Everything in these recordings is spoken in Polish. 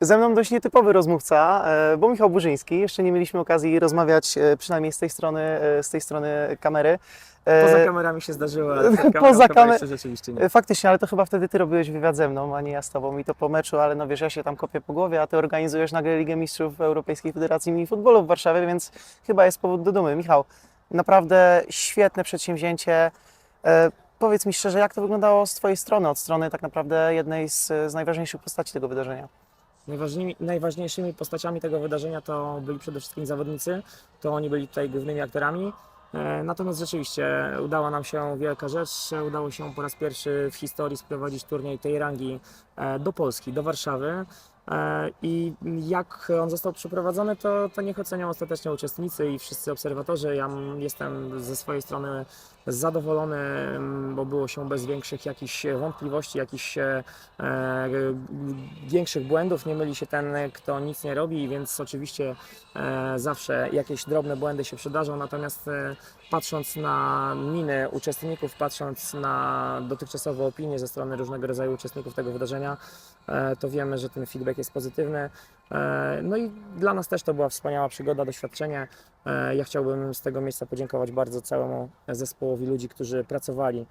Ze mną dość nietypowy rozmówca, e, bo Michał Burzyński. Jeszcze nie mieliśmy okazji rozmawiać, e, przynajmniej z tej strony, e, z tej strony kamery. Poza kamerami się zdarzyło, ale kamerą Poza kamer- rzeczywiście nie. Faktycznie, ale to chyba wtedy ty robiłeś wywiad ze mną, a nie ja z tobą i to po meczu, ale no wiesz, ja się tam kopię po głowie, a ty organizujesz nagle Ligę Mistrzów Europejskiej Federacji Mini Futbolu w Warszawie, więc chyba jest powód do dumy. Michał, naprawdę świetne przedsięwzięcie. Powiedz mi szczerze, jak to wyglądało z Twojej strony, od strony tak naprawdę jednej z, z najważniejszych postaci tego wydarzenia? Najważniejszymi, postaciami tego wydarzenia to byli przede wszystkim zawodnicy, to oni byli tutaj głównymi aktorami. E, Natomiast rzeczywiście udała nam się wielka rzecz. Udało się po raz pierwszy w historii sprowadzić turniej tej rangi e, do Polski, do Warszawy. E, I jak on został przeprowadzony, to, to niech ocenią ostatecznie uczestnicy i wszyscy obserwatorzy. Ja jestem ze swojej strony zadowolony, bo było się bez większych jakichś wątpliwości, jakichś e, większych błędów. Nie myli się ten, kto nic nie robi, więc oczywiście e, zawsze jakieś drobne błędy się przydarzą. Natomiast e, patrząc na miny uczestników, patrząc na dotychczasowe opinie ze strony różnego rodzaju uczestników tego wydarzenia, e, to wiemy, że ten feedback jest pozytywny. E, No i dla nas też to była wspaniała przygoda, doświadczenie. E, Ja chciałbym z tego miejsca podziękować bardzo całemu zespołowi ludzi, którzy pracowali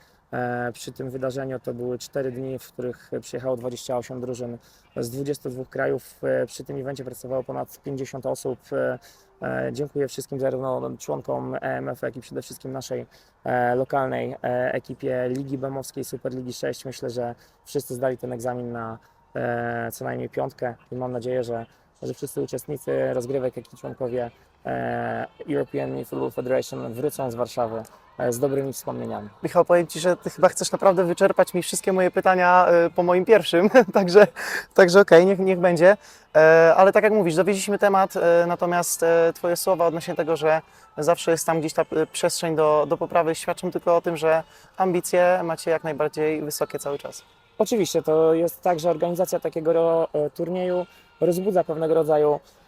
przy tym wydarzeniu. To były 4 dni, w których przyjechało 28 drużyn z 22 krajów. E, Przy tym evencie pracowało ponad 50 osób. E, e, Dziękuję wszystkim zarówno członkom EMF, jak i przede wszystkim naszej e, lokalnej e, ekipie Ligi Bemowskiej Superligi 6. Myślę, że wszyscy zdali ten egzamin na e, co najmniej piątkę i mam nadzieję, że, że wszyscy uczestnicy rozgrywek, jak i członkowie e, European Football Federation wrócą z Warszawy e, z dobrymi wspomnieniami. Michał, powiem Ci, że Ty chyba chcesz naprawdę wyczerpać mi wszystkie moje pytania y, po moim pierwszym, także, także okej, niech, niech będzie. E, Ale tak jak mówisz, dowiedzieliśmy temat, e, natomiast e, Twoje słowa odnośnie tego, że zawsze jest tam gdzieś ta e, przestrzeń do, do poprawy, świadczą tylko o tym, że ambicje macie jak najbardziej wysokie cały czas. Oczywiście to jest tak, że organizacja takiego e, turnieju rozbudza pewnego rodzaju e,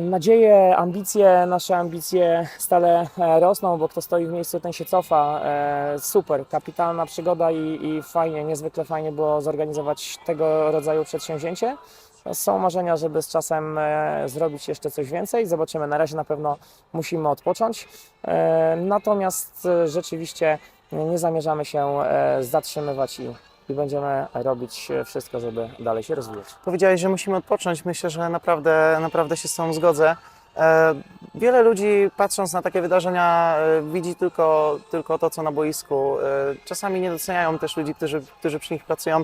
nadzieje, ambicje. Nasze ambicje stale e, rosną, bo kto stoi w miejscu, ten się cofa. E, Super, kapitalna przygoda i, i fajnie, niezwykle fajnie było zorganizować tego rodzaju przedsięwzięcie. Są marzenia, żeby z czasem e, zrobić jeszcze coś więcej. Zobaczymy. Na razie na pewno musimy odpocząć. E, natomiast e, rzeczywiście nie zamierzamy się e, zatrzymywać i, i będziemy robić e, wszystko, żeby dalej się rozwijać. Powiedziałeś, że musimy odpocząć. Myślę, że naprawdę, naprawdę się z tą zgodzę. E, Wiele ludzi patrząc na takie wydarzenia e, widzi tylko, tylko to, co na boisku. Czasami nie doceniają też ludzi, którzy, którzy przy nich pracują.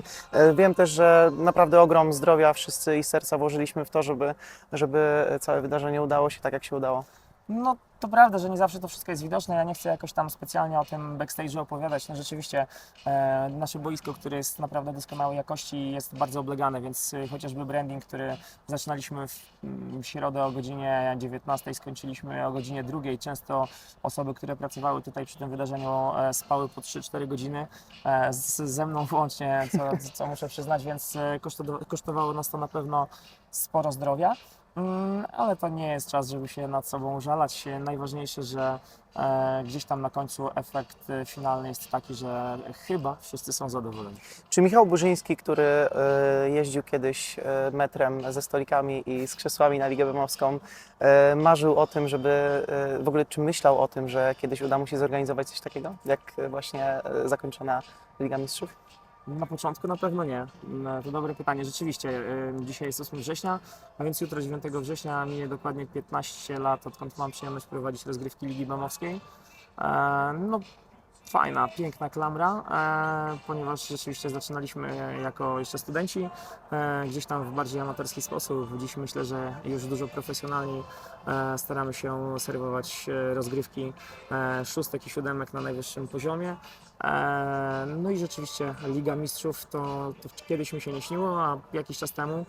Wiem też, że naprawdę ogrom zdrowia wszyscy i serca włożyliśmy w to, żeby, żeby całe wydarzenie udało się tak, jak się udało. No to prawda, że nie zawsze to wszystko jest widoczne. Ja nie chcę jakoś tam specjalnie o tym backstage'u opowiadać. No rzeczywiście e, nasze boisko, które jest naprawdę doskonałej jakości, jest bardzo oblegane, więc e, chociażby branding, który zaczynaliśmy w mm, środę o godzinie 19, skończyliśmy o godzinie 2. Często osoby, które pracowały tutaj przy tym wydarzeniu e, spały po 3-4 godziny, e, z, ze mną włącznie, co, co muszę przyznać, więc e, kosztowało nas to na pewno sporo zdrowia. Mm, ale to nie jest czas, żeby się nad sobą użalać. Najważniejsze, że e, gdzieś tam na końcu efekt e, finalny jest taki, że chyba wszyscy są zadowoleni. Czy Michał Burzyński, który e, jeździł kiedyś e, metrem ze stolikami i z krzesłami na Ligę Bemowską, e, marzył o tym, żeby e, w ogóle czy myślał o tym, że kiedyś uda mu się zorganizować coś takiego, jak e, właśnie e, zakończona Liga Mistrzów? Na początku na pewno nie. Mm, To dobre pytanie. Rzeczywiście, dzisiaj jest 8 września, a więc jutro 9 września minie dokładnie 15 lat, odkąd mam przyjemność prowadzić rozgrywki Ligi Bemowskiej. E, No, fajna, piękna klamra, e, ponieważ rzeczywiście zaczynaliśmy jako jeszcze studenci, e, gdzieś tam w bardziej amatorski sposób. Dziś myślę, że już dużo profesjonalni e, staramy się serwować e, rozgrywki szóstek i siódemek na najwyższym poziomie. No i rzeczywiście Liga Mistrzów to, to kiedyś mi się nie śniło, a jakiś czas temu,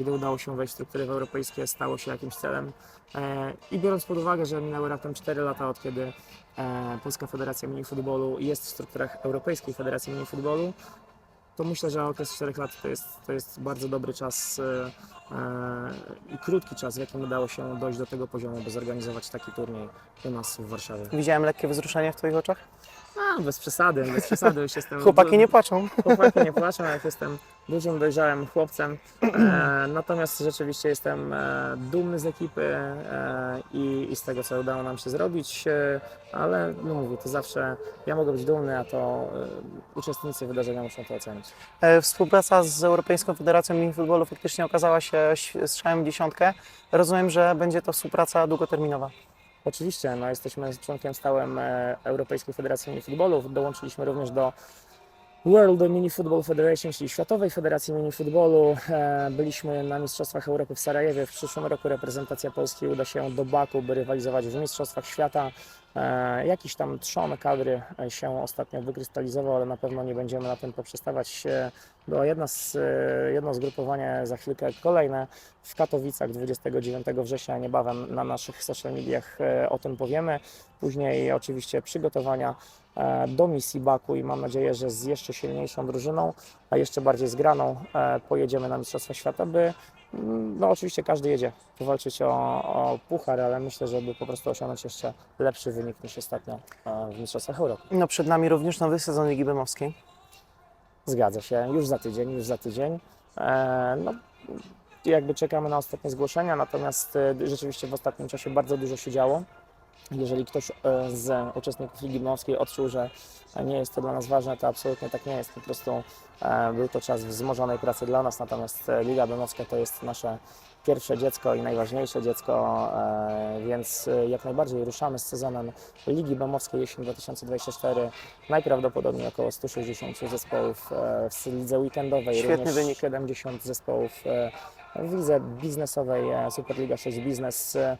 gdy udało się wejść w struktury europejskie, stało się jakimś celem. E, I biorąc pod uwagę, że minęły raptem 4 lata od kiedy e, Polska Federacja Minifutbolu jest w strukturach Europejskiej Federacji Minifutbolu, to myślę, że okres 4 lat to jest, to jest bardzo dobry czas e, e, i krótki czas, w jakim udało się dojść do tego poziomu, by zorganizować taki turniej u nas w Warszawie. Widziałem lekkie wzruszenie w Twoich oczach? A, bez przesady, bez przesady już jestem. Chłopaki nie płaczą. Chłopaki nie płaczą, jak jestem dużym, dojrzałym chłopcem. E, natomiast rzeczywiście jestem e, dumny z ekipy e, i, i z tego, co udało nam się zrobić, e, ale no mówię, to zawsze ja mogę być dumny, a to e, uczestnicy wydarzenia muszą to ocenić. E, Współpraca z Europejską Federacją Minifutbolu faktycznie okazała się ś- strzałem w dziesiątkę. Rozumiem, że będzie to współpraca długoterminowa. Oczywiście, no, jesteśmy członkiem stałym e, Europejskiej Federacji Minifutbolu. Dołączyliśmy również do World Mini Football Federation, czyli Światowej Federacji Minifutbolu. E, Byliśmy na Mistrzostwach Europy w Sarajewie. W przyszłym roku reprezentacja Polski uda się do Baku, by rywalizować w Mistrzostwach Świata. E, Jakiś tam trzon kadry się ostatnio wykrystalizował, ale na pewno nie będziemy na tym poprzestawać. E, Było jedno, z, e, jedno zgrupowanie, za chwilkę kolejne w Katowicach 29 września. Niebawem na naszych social mediach o tym powiemy. Później oczywiście przygotowania do misji Baku i mam nadzieję, że z jeszcze silniejszą drużyną, a jeszcze bardziej zgraną pojedziemy na Mistrzostwa Świata, by no oczywiście każdy jedzie powalczyć o, o puchar, ale myślę, żeby po prostu osiągnąć jeszcze lepszy wynik niż ostatnio e, w Mistrzostwach Europy. No, przed nami również nowy sezon Ligi Bemowskiej. Zgadza się, już za tydzień, już za tydzień. E, no, jakby czekamy na ostatnie zgłoszenia, natomiast e, rzeczywiście w ostatnim czasie bardzo dużo się działo. Jeżeli ktoś e, z uczestników Ligi Morskiej odczuł, że nie jest to dla nas ważne, to absolutnie tak nie jest. Po prostu był to czas wzmożonej pracy dla nas, natomiast e, Liga Bemowska to jest nasze pierwsze dziecko i najważniejsze dziecko, e, więc e, jak najbardziej ruszamy z sezonem Ligi Bemowskiej jesień 2024. Najprawdopodobniej około 160 zespołów e, w lidze weekendowej, Świetny również wynik. 70 zespołów e, w lidze biznesowej e, Superliga 6 Biznes. e,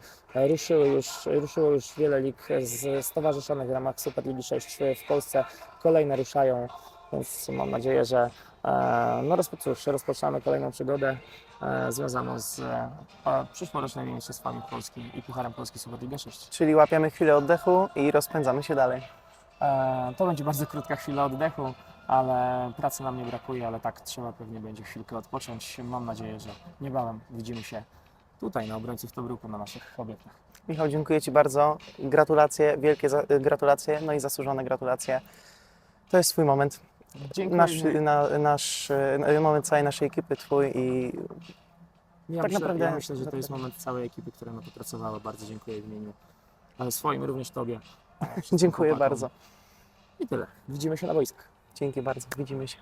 Ruszyły już, ruszyło już wiele lig z stowarzyszonych w ramach Superligi 6 w Polsce. Kolejne ruszają, więc mam nadzieję, że e, no cóż, rozpoczynamy kolejną przygodę e, związaną z e, przyszłorocznymi mistrzostwami Polski i Pucharem Polski Superliga 6. Czyli łapiemy chwilę oddechu i rozpędzamy się dalej. To będzie bardzo krótka chwila oddechu, ale pracy nam nie brakuje, ale tak trzeba pewnie będzie chwilkę odpocząć. Mam nadzieję, że niebawem widzimy się tutaj na obrońców Tobruku na naszych obiektach. Michał, dziękuję Ci bardzo. Gratulacje, wielkie gratulacje, no i zasłużone gratulacje. To jest Twój moment. Dziękuję. Nasz, na, nasz moment całej naszej ekipy, Twój i ja, tak myślę, naprawdę- ja myślę, że to jest moment całej ekipy, która na to pracowała. Bardzo dziękuję w imieniu ale swoim, również Tobie. dziękuję chłopakom. bardzo. I tyle. Widzimy się na boiskach. Dzięki bardzo. Widzimy się.